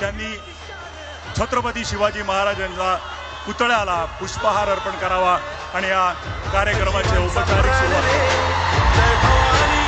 त्यांनी छत्रपती शिवाजी महाराजांचा पुतळ्याला पुष्पहार अर्पण करावा आणि या कार्यक्रमाचे औपचारिक सुरुवात. जय